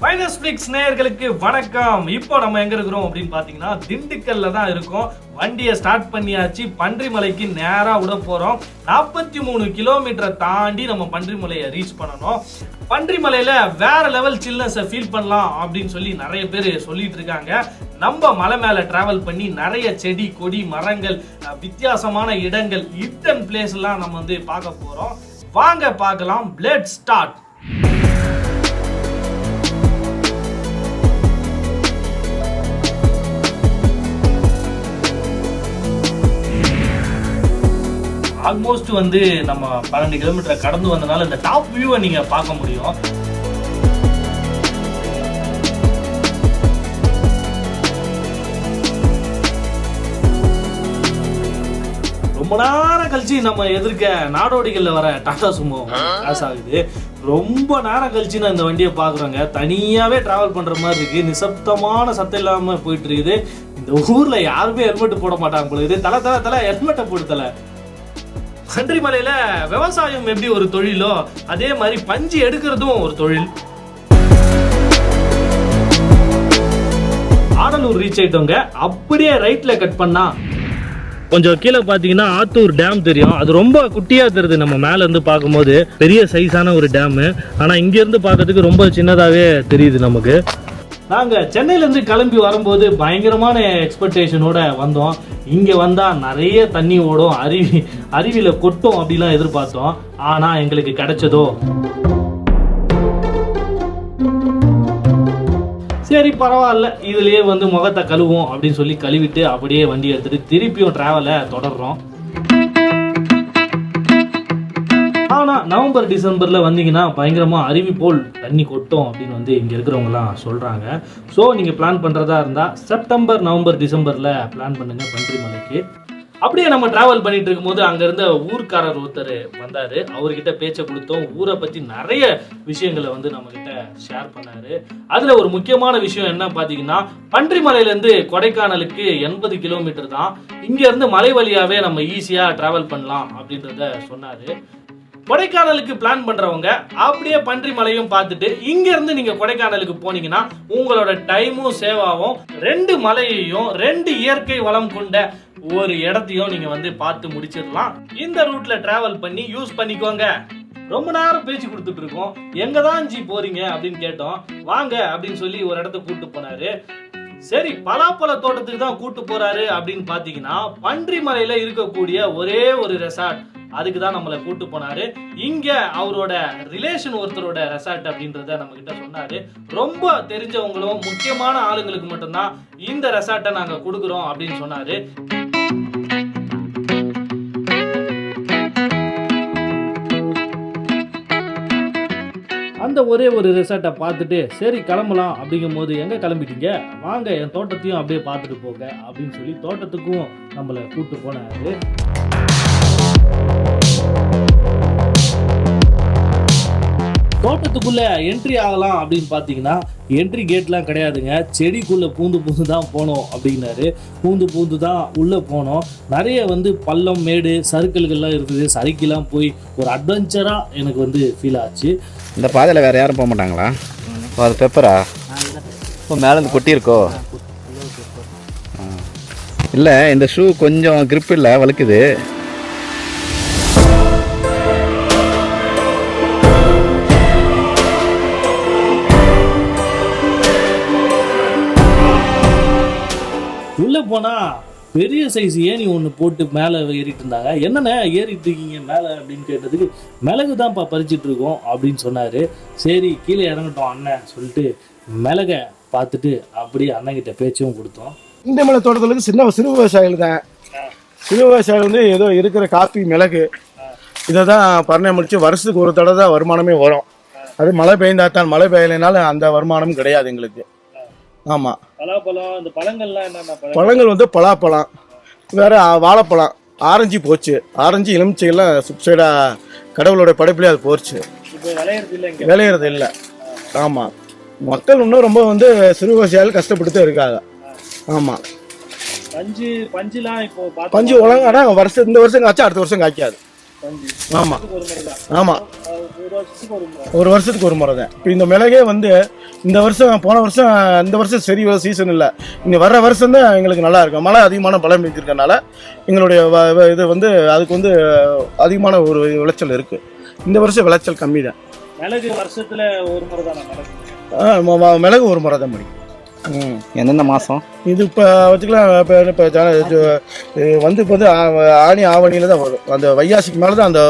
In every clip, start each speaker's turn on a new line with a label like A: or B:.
A: Fines flex நேயர்களுக்கு வணக்கம். இப்போ நம்ம எங்க இருக்கிறோம் அப்படின்னு பாத்தீங்கன்னா திண்டுக்கல்ல தான் இருக்கோம். வண்டியை ஸ்டார்ட் பண்ணியாச்சு. பன்றிமலைக்கு நேராக விட போகிறோம் நாற்பத்தி மூணு கிலோமீட்டரை தாண்டி நம்ம பன்றிமலையை ரீச் பண்ணணும். பன்றிமலையில் வேற லெவல் சில்னஸை ஃபீல் பண்ணலாம் அப்படின்னு சொல்லி நிறைய பேர் சொல்லிட்டு இருக்காங்க. நம்ம மலை மேலே டிராவல் பண்ணி நிறைய செடி கொடி மரங்கள் வித்தியாசமான இடங்கள் இட்டன் பிளேஸ்லாம் நம்ம வந்து பார்க்க போகிறோம் வாங்க பார்க்கலாம். பிளட் ஸ்டார்ட் ஆல்மோஸ்ட் வந்து நம்ம பன்னெண்டு கிலோமீட்டர் கடந்து வந்தனால இந்த டாப் வியூவை நீங்க பார்க்க முடியும். ரொம்ப நேரம் கழிச்சு நம்ம எதிர்க்க நாடோடிகள்ல வர டாடா சுமோ கிராஸ் ஆகுது. ரொம்ப நேரம் கழிச்சு நான் இந்த வண்டியை பாக்குறேங்க தனியாவே டிராவல் பண்ற மாதிரி இருக்கு. நிசப்தமான சத்தம் இல்லாம போயிட்டு இருக்குது. இந்த ஊர்ல யாருமே ஹெல்மெட் போட மாட்டாங்க போல இது தலை தலை தலை ஹெல்மெட்டை போடு தலை விவசாயம் எப்படி ஒரு தொழிலோ அதே மாதிரி பஞ்சு எடுக்கிறதும் ஒரு தொழில். ஆடலூர் ரீச் ஆயிட்டவங்க அப்படியே ரைட்ல கட் பண்ணா. கொஞ்சம் கீழே பார்த்தீங்கன்னா ஆத்தூர் டேம் தெரியும். அது ரொம்ப குட்டியாக தெரியுது. நம்ம மேலே இருந்து பார்க்கும்போது பெரிய சைஸான ஒரு டேமு ஆனால் இங்கேருந்து பார்க்கறதுக்கு ரொம்ப சின்னதாகவே தெரியுது நமக்கு. நாங்கள் சென்னையிலேருந்து கிளம்பி வரும்போது பயங்கரமான எக்ஸ்பெக்டேஷனோட வந்தோம். இங்கே வந்தால் நிறைய தண்ணி ஓடும் அருவி அருவியில் கொட்டும் அப்படிலாம் எதிர்பார்த்தோம். ஆனால் எங்களுக்கு கிடைச்சதோ? சரி பரவாயில்ல. இதுலேயே வந்து முகத்தை கழுவோம் அப்படின்னு சொல்லி கழுவிட்டு அப்படியே வண்டி எடுத்துகிட்டு திருப்பியும் ட்ராவலை தொடர்றோம். ஆனால் நவம்பர் டிசம்பர்ல வந்தீங்கன்னா பயங்கரமாக அருவி போல் தண்ணி கொட்டும் அப்படின்னு வந்து இங்கே இருக்கிறவங்கலாம் சொல்கிறாங்க ஸோ நீங்கள் பிளான் பண்ணுறதா இருந்தால் செப்டம்பர் நவம்பர் டிசம்பரில் பிளான் பண்ணுங்க பன்றிமலைக்கு அப்படியே நம்ம டிராவல் பண்ணிட்டு இருக்கும்போது அங்க இருந்த ஊர்க்காரர் ஒருத்தர் வந்தாரு. அவர்கிட்ட பேச்சை கொடுத்தோம். ஊரை பத்தி நிறைய விஷயங்களை வந்து நம்ம கிட்ட ஷேர் பண்ணாரு. அதுல ஒரு முக்கியமான விஷயம் என்ன பாத்தீங்கன்னா பன்றிமலையில இருந்து கொடைக்கானலுக்கு எண்பது கிலோமீட்டர் தான். இங்க இருந்து மலை வழியாவே நம்ம ஈஸியா டிராவல் பண்ணலாம் அப்படின்றத சொன்னாரு. கொடைக்கானலுக்கு பிளான் பண்றவங்க அப்படியே பன்றி மலையும் பார்த்துட்டு இங்க இருந்து நீங்க கொடைக்கானலுக்கு போனீங்கன்னா உங்களோட டைமும் சேவ் ஆகும். ரெண்டு மலையையும் ரெண்டு இயற்கை வளம் கொண்ட ஒரு இடத்தையும் நீங்க வந்து பார்த்து முடிச்சிடலாம். இந்த ரூட்ல டிராவல் பண்ணி யூஸ் பண்ணிக்கோங்க. ரொம்ப நேரம் பேச்சு கொடுத்துட்டு இருக்கோம். எங்க தான் ஜி போறீங்க அப்படின்னு கேட்டோம். வாங்க அப்படின்னு சொல்லி ஒரு இடத்த கூட்டு போனாரு. சரி பலாப்பழ தோட்டத்துக்கு தான் கூட்டு போறாரு அப்படின்னு பாத்தீங்கன்னா பன்றிமலையில இருக்கக்கூடிய ஒரே ஒரு ரெசார்ட் அதுக்கு தான் நம்மளை கூட்டு போனாரு. இங்க அவரோட ரிலேஷன் ஒருத்தரோட ரெசார்ட் அப்படின்றத நம்ம கிட்ட சொன்னாரு. ரொம்ப தெரிஞ்சவங்களும் முக்கியமான ஆளுங்களுக்கு மட்டும்தான் இந்த ரெசார்ட்டை நாங்க கொடுக்குறோம் அப்படின்னு சொன்னாரு. அந்த ஒரே ஒரு ரிசார்ட்டை பார்த்துட்டு சரி கிளம்பலாம். அப்படிங்கும் போது எங்கே கிளம்பிட்டீங்க? வாங்க என் தோட்டத்தையும் அப்படியே பார்த்துட்டு போங்க. அப்படின்னு சொல்லி தோட்டத்துக்கும் நம்மளை கூப்பிட்டு போனாரு. தோட்டத்துக்குள்ள என்ட்ரி ஆகலாம் அப்படின்னு பார்த்தீங்கன்னா என்ட்ரி கேட்லாம் கிடையாதுங்க. செடிக்குள்ள பூந்து பூந்து தான் போனோம் அப்படின்னாரு. பூந்து பூந்து தான் உள்ளே போனோம். நிறைய வந்து பள்ளம் மேடு சறுக்கல்கள்லாம் இருக்குது சறுக்கிலாம் போய் ஒரு அட்வென்ச்சராக எனக்கு வந்து ஃபீல் ஆச்சு.
B: இந்த பாதையில் வேறு யாரும் போக மாட்டாங்களா? அது பெப்பரா இப்போ மேலேருந்து கொட்டியிருக்கோ? இல்லை இந்த ஷூ கொஞ்சம் grip இல்லை வழுக்குது
A: உள்ளே போனால் பெரிய சைஸ் ஏணி ஒன்று போட்டு மேலே ஏறிட்டு இருந்தாங்க. என்னண்ணே ஏறிட்டு இருக்கீங்க மேலே அப்படின்னு கேட்டதுக்கு மிளகு தான்ப்பா பறிச்சிட்டு இருக்கோம் அப்படின்னு சொன்னார். சரி கீழே இறங்கட்டும் அண்ணன் சொல்லிட்டு மிளகை பார்த்துட்டு அப்படியே அண்ணன்கிட்ட பேச்சும் கொடுத்தோம்.
C: இந்த மலை தோட்டத்துல சின்ன சிறு விவசாயிகள் தான். சிறு விவசாயிகள் வந்து ஏதோ இருக்கிற காப்பி மிளகு இதை தான் பரணை முடிச்சு வருஷத்துக்கு ஒரு தடவை தான் வருமானமே வரும். அது மழை பெய்ந்தா தான் மழை பெய்யலைனாலும் அந்த வருமானமும் கிடையாது எங்களுக்கு. ஆமாம்
A: பலாப்பழம் இந்த பழங்கள்லாம் என்னென்ன பழம்
C: பழங்கள் வந்து பலாப்பழம் வேற வாழைப்பழம் ஆரஞ்சு போச்சு. ஆரஞ்சு எலுமிச்சையெல்லாம் சுப்சைடாக கடவுளோட படைப்பிலே அது போச்சு.
A: விளையிறது இல்லை
C: ஆமாம் மக்கள் இன்னும் ரொம்ப வந்து சிறு விவசாயிகள் கஷ்டப்பட்டு இருக்காங்க. ஆமாம்
A: பஞ்சு பஞ்சுலாம் இப்போ பார்த்து
C: பஞ்சு உலகானா வருஷம் இந்த வருஷம் காய்ச்சா அடுத்த வருஷம் காய்க்காது. ஆமாம் ஆமாம்
A: ஒரு வருஷத்துக்கு ஒரு முறை.
C: தான் இப்போ இந்த மிளகே வந்து இந்த வருஷம் போன வருஷம் இந்த வருஷம் சரி சீசன் இல்லை. இனி வர்ற வருஷம் தான் எங்களுக்கு நல்லா இருக்கும். மழை அதிகமான மழை பெஞ்சிருக்கனால எங்களுடைய இது வந்து அதுக்கு வந்து அதிகமான ஒரு விளைச்சல் இருக்குது இந்த வருஷம் விளைச்சல் கம்மி தான்
A: மிளகு வருஷத்துல ஒரு முறை தான் மிளகு
C: ஒரு முறை தான் முடியும்
B: எந்தெந்த மாதம்
C: இது இப்போ வச்சுக்கலாம் இப்போ இப்போ வந்து இப்போ வந்து ஆணி ஆவணியில் தான் வரும். அந்த வையாசிக்கு மேலே தான் அந்த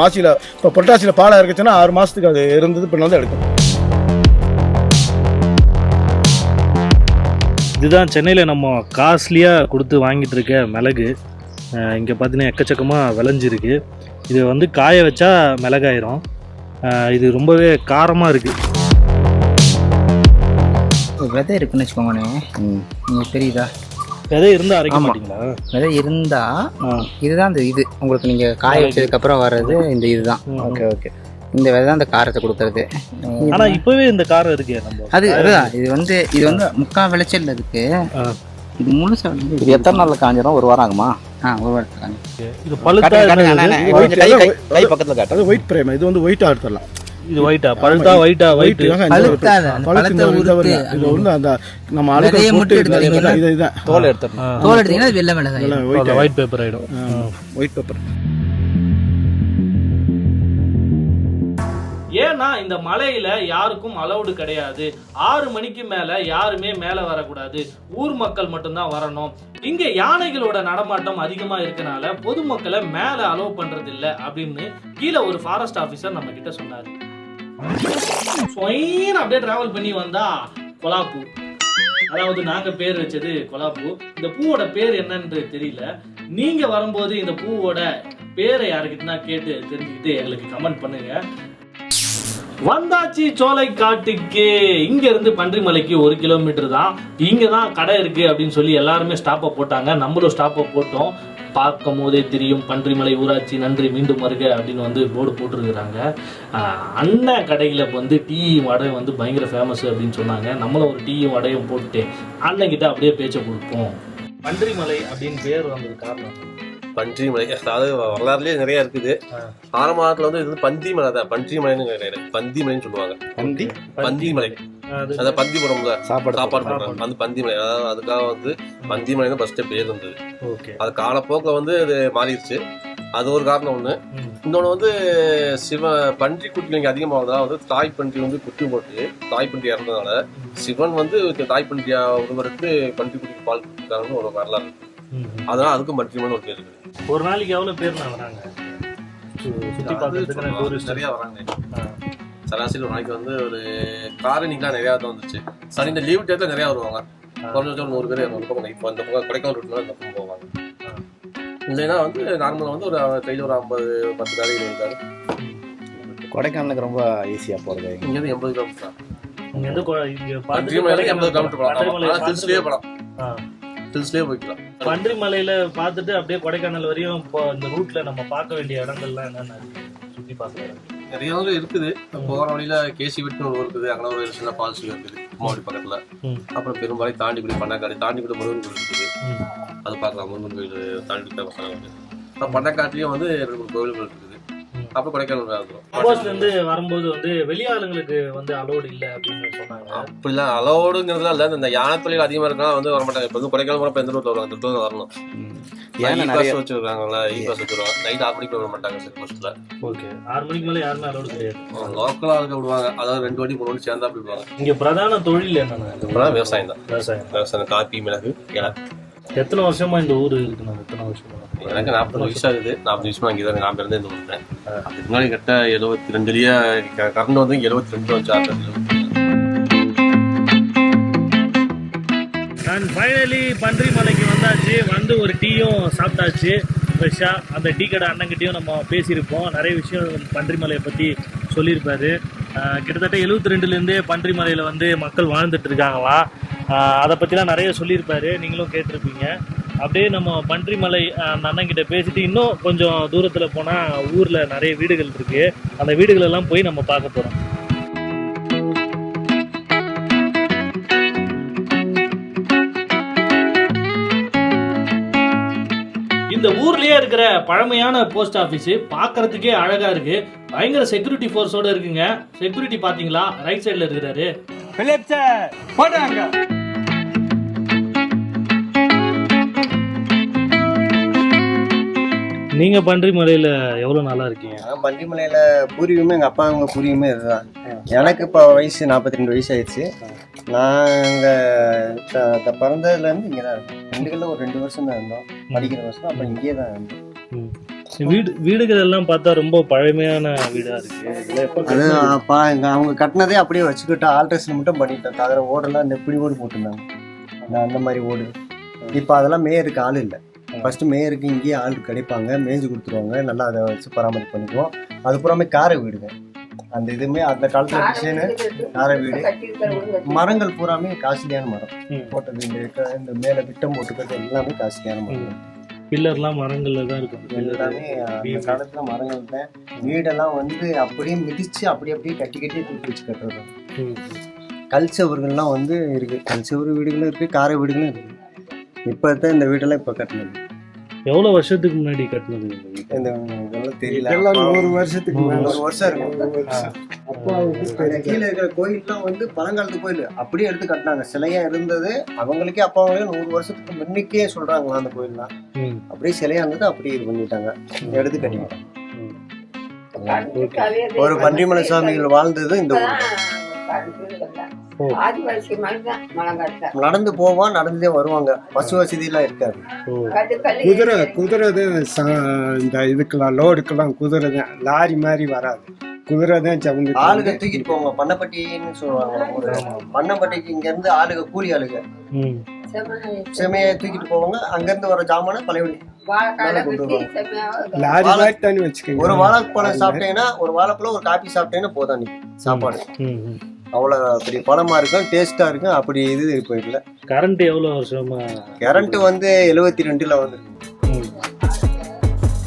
C: மாசியில் இப்போ பொட்டாசியில் பாலை இருக்குச்சுன்னா ஆறு மாதத்துக்கு அது இருந்தது பின்னால் தான் எடுக்கும்.
A: இதுதான் சென்னையில் நம்ம காஸ்ட்லியாக கொடுத்து வாங்கிட்டு இருக்க மிளகு இங்கே பார்த்தீங்கன்னா எக்கச்சக்கமாக விளைஞ்சிருக்கு. இது வந்து காய வச்சா மிளகாயிரும். இது ரொம்பவே காரமாக இருக்குது
D: விதை இருக்குன்னு வச்சுக்கோங்கண்ணே.
B: ம்.
D: உங்களுக்கு தெரியுதா?
A: விதை இருந்தால் அரைக்க. மாட்டீங்களா?
D: விதை இருந்தா. இதுதான் இந்த இது. உங்களுக்கு நீங்க காய வச்சதுக்கு அப்புறம் வர்றது இந்த இதுதான்.
B: Okay okay.
D: இந்த விதை தான் அந்த காரத்தை கொடுக்கறது.
A: ஆனால் இப்போவே இந்த காரம் இருக்கே நம்ம.
D: அது அதுதான். இது வந்து இது வந்து முக்கால் விளைச்சல் இருக்கு. இது முழுசா வந்து
B: இது எத்தனை நாளில் காஞ்சிரும்? ஒரு வாரம் ஆகுமா?
D: ஆ ஒரு
A: இது பழுத்தா என்னது?
D: அண்ணா,
C: இது white
B: கை பக்கத்தில் காட்டு
C: அது ஒயிட் பிரேம் இது வந்து ஒயிட்டாக எடுத்துடலாம்.
A: இது ஒயிட்டா பழுத்தா ஒயிட்டா ஒயிட்
C: பழுத்து இது அந்த நம்ம
D: விதையை
C: அழுகை
D: மட்டும்
C: போட்டு இது
D: எடுத்துறீங்களா?
C: இது இதுதான்
B: தோல் எடுத்துடணும்.
D: தோல் எடுத்தீங்கன்னா அது வெள்ளை மிளகாய்.
C: ஒயிட்
A: பேப்பர் ஆயிடும்.
C: ஒயிட் பேப்பர்
A: ஏன்னா இந்த மலையில யாருக்கும் அலௌடு கிடையாது. ஆறு மணிக்கு மேல யாருமே மேல வரக்கூடாது. ஊர் மக்கள் மட்டும்தான் வரணும். இங்க யானைகளோட நடமாட்டம் அதிகமா இருக்கனால பொதுமக்களை மேல அலோவ் பண்றது இல்ல அப்படின்னு கீழே ஒரு ஃபாரஸ்ட் ஆபீசர் நம்ம கிட்ட சொன்னாரு. ஃபைன் அப்படியே டிராவல் பண்ணி வந்தா கொலாப்பூ. அதாவது நாங்க பேர் வச்சது கொலாப்பூ. இந்த பூவோட பேர் என்னன்னு தெரியல. நீங்க வரும்போது இந்த பூவோட பேரை யாருக்கிட்டனா கேட்டு தெரிஞ்சுக்கிட்டு எங்களுக்கு கமெண்ட் பண்ணுங்க. வந்தாச்சு சோலை காட்டுக்கு இங்க இருந்து பன்றிமலைக்கு ஒரு கிலோமீட்டர் தான். இங்க தான் கடை இருக்கு அப்படின்னு சொல்லி எல்லாருமே ஸ்டாப்பை போட்டாங்க. நம்மளும் ஸ்டாப்பை போட்டோம். பார்க்கும் போதே தெரியும் பன்றிமலை ஊராட்சி நன்றி மீண்டும் வருக அப்படின்னு வந்து போர்டு போட்டிருக்கிறாங்க. அண்ணா கடையில் வந்து டீ வடை வந்து பயங்கர ஃபேமஸ் அப்படின்னு சொன்னாங்க. நம்மளும் ஒரு டீயும் வடையும் போட்டு அண்ணன் கிட்ட அப்படியே பேச்சை கொடுப்போம். பன்றிமலை அப்படின்னு பேர் வந்தது காரணம்?
E: பன்றி மலை அதாவது வரலாறுலயே நிறைய இருக்குது. ஆரம்ப காலத்துல வந்து இது வந்து பந்தி மலை தான். பன்றி மலைன்னு கிடையாது பந்தி மலைன்னு சொல்லுவாங்க.
B: பந்தி?
E: பந்தி மலை.
A: அது
E: அதாவது பந்தி போடும்ல
B: சாப்பாடு
E: சாப்பாடு போடுறாங்க. அந்த பந்தி மலை. அதாவது அதுக்காக வந்து பந்தி மலை தான் ஃபர்ஸ்ட் பேர் இருந்தது
A: ஓகே.
E: அது காலப்போக்கில் வந்து அது மாறிடுச்சு. அது ஒரு காரணம் ஒண்ணு. இன்னொன்று வந்து சிவ பன்றி குட்டிங்க அதிகமாகறதுனால வந்து தாய் பன்றி வந்து குட்டி போட்டு தாய் பன்றி இறந்ததுனால சிவன் வந்து தாய் பன்றியா உருவருக்கு பன்றி குட்டிக்கு பால் கொடுத்தாங்கன்னு ஒரு வரலாறு. இருக்கு. அதனால அதுக்கும் மலை ஒரு பேர் இருக்குது
A: ஒரு நாளைக்கு எவ்வளவு பேர் வராங்க? சு- சுத்தி பார்க்கறதுக்கு டூரிஸ்ட்
E: நிறைய வராங்க. சராசரி ஒரு நாளைக்கு வந்து ஒரு காரணிக்கெலாம் நிறையா தான் வந்துச்சு. சனி இந்த லீவ் டேட்ல நிறையா வருவாங்க. குறைஞ்ச நூறு பேர் இரநூறு பக்கம் இப்போ இந்த பக்கம் கொடைக்கானல் ரூட்ல இந்த பக்கம் போவாங்க. இல்லைன்னா வந்து நார்மலாக வந்து ஒரு கையில் ஒரு ஐம்பது பத்து காரி இருபது காரி
B: கொடைக்கானலுக்கு ரொம்ப ஈஸியாக போகிறது
E: இங்கேருந்து எண்பது கிலோமீட்டர் தான்.
A: இங்க இருந்து கொ- இங்க
E: பன்றிமலை எண்பது கிலோமீட்டர் போகலாம். ஹில்ஸ்லேயே போகலாம். ஹில்ஸ்லேயே போய்க்கலாம்.
A: பன்றிமலையில பார்த்துட்டு அப்படியே கொடைக்கானல் வரையும் இப்போ இந்த ரூட்ல நம்ம பார்க்க வேண்டிய இடங்கள்லாம் என்னென்ன? சுத்தி பார்க்கலாம்
E: நிறைய வந்து இருக்குது. போகிற வழியில கேசி விட்டு ஒரு ஊர் இருக்குது. அங்கே ஒரு சின்ன ஃபால்ஸ் இருக்குது. மாவடி பக்கத்தில். அப்புறம் பெரும்பாலும் தாண்டிக்குடி பண்ணக்காடு. தாண்டிக்குடி முருகன் கோயில் இருக்குது. அது பார்க்கலாம். முருகன் கோயில் தாண்டி பசங்க வந்து அப்புறம் பண்ணக்காட்டுலேயும் வந்து ரெண்டு மூணு கோயில்கள் இருக்குது.
A: ம்.
E: அப்புறம் கொடைக்கானல்
A: இருந்து வரும்போது வந்து வெளியாளுங்களுக்கு வந்து அலோடு இல்ல அப்படின்னு சொன்னாங்க.
E: அப்படிலாம் அலோடுங்கிறதுலாம் இல்லை. இந்த யானை தொழில் அதிகமாக இருக்கா வந்து வர மாட்டாங்க இப்போ வந்து கொடைக்கானல் போகிறப்ப எந்த ரூட்டில் வருவாங்க இந்த வரணும்.
B: ஏன்னா நிறைய
E: வச்சுருக்காங்கல்ல இ பாஸ் வச்சுருவாங்க நைட் ஆஃப் மணிக்கு வர மாட்டாங்க செக்
A: ஓகே ஆறு மணிக்கு மேல யாருமே அலோடு கிடையாது.
E: லோக்கலாக இருக்க விடுவாங்க. அதாவது ரெண்டு வண்டி மூணு சேர்ந்தா அப்படி விடுவாங்க.
A: இங்க பிரதான தொழில் என்னன்னா
E: விவசாயம் தான்.
A: விவசாயம்
E: விவசாயம் காப்பி மிளகு
A: எத்தனை வருஷமா இந்த ஊர் இருக்கு எத்தனை வருஷமா?
E: எனக்கு நாற்பது வயசு ஆகுது. நாற்பது வருஷமா அங்கே தான் நான் பிறந்தே இந்த ஊர்ல அதுக்கு முன்னாடி கட்ட எழுபத்தி ரெண்டுலயே கரண்ட் வந்து எழுபத்தி ரெண்டு ஆறு
A: நான் ஃபைனலி பன்றிமலைக்கு வந்தாச்சு. வந்து ஒரு டீயும் சாப்பிட்டாச்சு. ஃப்ரெஷ்ஷாக அந்த டீ கடை அண்ணங்கிட்டையும் நம்ம பேசியிருப்போம். நிறைய விஷயம் பன்றிமலையை பற்றி சொல்லியிருப்பாரு. கிட்டத்தட்ட எழுபத்தி ரெண்டுலேருந்தே பன்றிமலையில் வந்து மக்கள் வாழ்ந்துட்டு இருக்காங்களாம் ஆஹ் அதை பற்றிலாம் நிறைய சொல்லியிருப்பாரு. நீங்களும் கேட்டிருப்பீங்க. அப்படியே நம்ம பன்றிமலை அந்த அண்ணங்கிட்ட பேசிட்டு இன்னும் கொஞ்சம் தூரத்தில் போனால் ஊரில் நிறைய வீடுகள் இருக்குது அந்த வீடுகளெல்லாம் போய் நம்ம பார்க்க போகிறோம் இந்த ஊர்லயே இருக்கிற பழமையான போஸ்ட் ஆஃபீஸ் பார்க்கறதுக்கே அழகா இருக்கு. பயங்கர செக்யூரிட்டி ஃபோர்ஸோட இருக்குங்க. செக்யூரிட்டி பாத்தீங்களா ரைட் சைடுல இருக்கிறாரு. நீங்க பன்றி மலையில எவ்வளவு நாளா இருக்கீங்க?
F: நான் பண்டிமலையில் பூர்வீகமே எங்கள் அப்பா அவங்க பூர்வீகமே இதுதான். எனக்கு இப்போ வயசு நாற்பத்தி ரெண்டு வயசு ஆயிடுச்சு நான் இங்கே பிறந்ததுலேருந்து இங்கே தான் இருக்கேன். ரெண்டுகளில் ஒரு ரெண்டு வருஷம் தான் இருந்தோம். படிக்கிற வருஷம் அப்போ இங்கேயே தான் இருந்தோம்.
A: வீடு வீடுகள் எல்லாம் பார்த்தா ரொம்ப பழமையான வீடா இருக்கு.
F: அது? அப்பா இங்கே அவங்க கட்டினதே அப்படியே வச்சுக்கிட்டு ஆல்ட்ரேஷன் மட்டும் பண்ணிட்டோம். தவிர ஓடெல்லாம் நெப்பிடி ஓடு போட்டிருந்தாங்க. நான் அந்த மாதிரி ஓடு. இப்போ அதெல்லாம் மேயருக்கு ஆள் இல்லை. ஃபர்ஸ்ட் மேயருக்கு இங்கேயே ஆள் கிடைப்பாங்க. மேய்ஞ்சு கொடுத்துருவாங்க. நல்லா அதை வச்சு பராமரிப்பு பண்ணிக்குவோம். அது பூராமே காரை வீடுங்க. அந்த இதுவுமே அந்த காலத்தில் டிசைனு காரை வீடு. மரங்கள் பூராமே காஸ்ட்லியான மரம். போட்டது இந்த இந்த மேலே விட்டம் போட்டுக்கிறது எல்லாமே காஸ்ட்லியான மரம்.
A: பில்லர்லாம் மரங்கள்ல தான் இருக்கும்.
F: எல்லாமே அந்த காலத்துல மரங்கள் தான். வீடெல்லாம் வந்து அப்படியே மிதிச்சு அப்படி அப்படியே கட்டி கட்டி தூக்கி வச்சு கட்டுறது.
A: ம்.
F: கல்ச்சவர்கள்லாம் வந்து இருக்கு. கல்ச்சவர் வீடுகளும் இருக்கு காரை வீடுகளும் இருக்கு. இப்போ தான் இந்த வீடெல்லாம் இப்போ கட்டினது.
A: எவ்வளவு வருஷத்துக்கு முன்னாடி கட்டினது
F: இதெல்லாம் தெரியல.
C: இதெல்லாம் நூறு வருஷத்துக்கு மேல
F: ஒரு வருஷம் இருக்கும். அந்த கீழே இருக்கிற கோயில்லாம் வந்து பழங்காலத்து கோயில் அப்படியே எடுத்து கட்டினாங்க. சிலையா இருந்தது. அவங்களுக்கே அப்பாங்களே நூறு வருஷத்துக்கு முன்னுக்கே சொல்றாங்களா அந்த கோயில்லாம். அப்படியே சிலையா இருந்தது. அப்படியே இது பண்ணிட்டாங்க. எடுத்து கட்டிட்டாங்க. ஒரு பன்றிமலை சாமிகள் வாழ்ந்தது இந்த ஊர்.
G: ஆதிவாசி மாதிரி தான் மலங்காட்டுல
F: நடந்து போவான் நடந்தே வருவாங்க. பஸ் வசதி எல்லாம் இருக்காது.
H: குதிரை குதிரை தான் ச- இந்த இதுக்கெல்லாம் லோடுக்கெல்லாம் குதிரை தான் லாரி மாதிரி வராது. குதிரை தான் சவுந்து
F: ஆளுக தூக்கிட்டு போவாங்க. பண்ணப்பட்டின்னு சொல்லுவாங்க. ஒரு பண்ணப்பட்டிக்கு இங்க இருந்து ஆளுக கூலி ஆளுக. செமையை தூக்கிட்டு போவாங்க. அங்க இருந்து வர ஜாமான பழையபடி
G: வாழைக்கால வெட்டி செம்மையாக
H: லாரி மாதிரி தானே வச்சுக்கோங்க.
F: ஒரு வாழைப்பழம் சாப்பிட்டீங்கன்னா ஒரு வாழைப்பழம் ஒரு காபி சாப்பிட்டீங்கன்னா போதும் அன்னைக்கு சாப்பாடு.
A: ம் ம்.
F: அவ்வளவு பெரிய பழமா இருக்கும் டேஸ்டா இருக்கும் அப்படி இது போயிடல
A: கரண்ட் எவ்வளவு வருஷமா?
F: கரண்ட் வந்து எழுபத்தி ரெண்டுல வந்து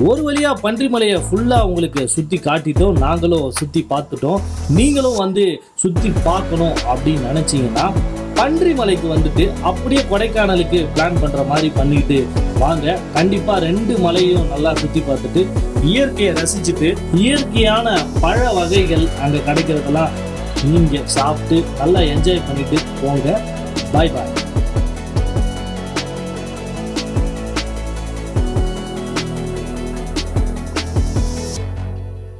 A: ஒரு வழியா பன்றிமலையை ஃபுல்லா உங்களுக்கு சுத்தி காட்டிட்டோம் நாங்களும் சுத்தி பார்த்துட்டோம். நீங்களும் வந்து சுத்தி பார்க்கணும் அப்படின்னு நினைச்சீங்கன்னா பன்றிமலைக்கு வந்துட்டு அப்படியே கொடைக்கானலுக்கு பிளான் பண்ற மாதிரி பண்ணிட்டு வாங்க. கண்டிப்பா ரெண்டு மலையும் நல்லா சுத்தி பார்த்துட்டு இயற்கையை ரசிச்சுட்டு இயற்கையான பழ வகைகள் அங்க கிடைக்கிறதெல்லாம் நீங்க சாப்பிட்டு நல்லா என்ஜாய் பண்ணிட்டு போங்க. பாய் பாய்